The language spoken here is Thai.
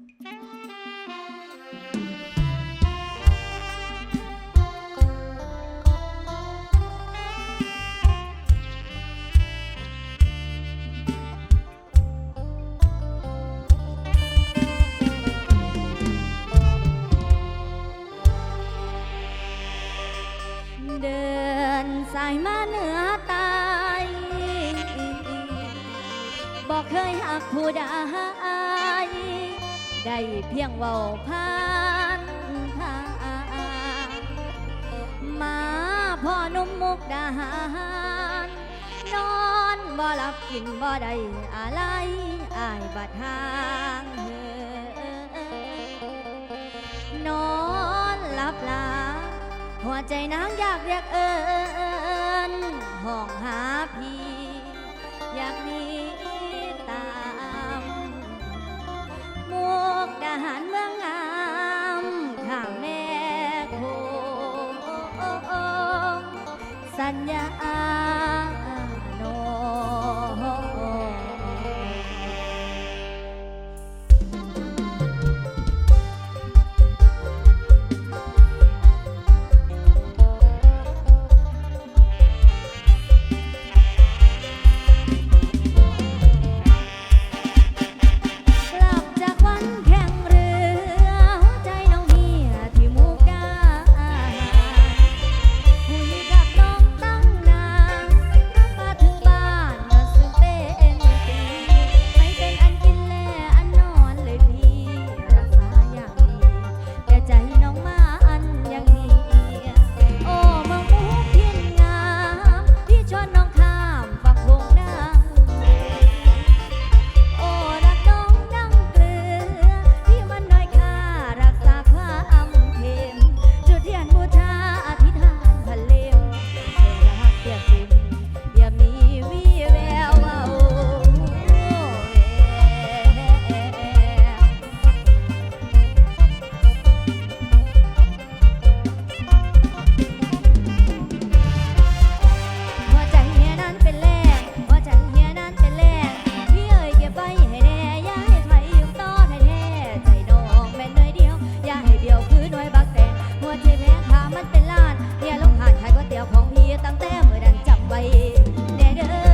เดินสายมาเหนือใตายบอกเคยหักผู้ใด ได้เพียงเว้าผ่านทางมาพ่อหนุ่มมุกดาหารนอนบ่หลับกินบ่ได้อะไรอายบัดทางนอนหลับหลาหัวใจนางอยากเรียกเอิญห้องหา สัญญา เนี่ยลงอ่านขายก๋วยเตี๋ยวของพี่ตั้งแต่เมื่อดันจำไว้แน่เด้อ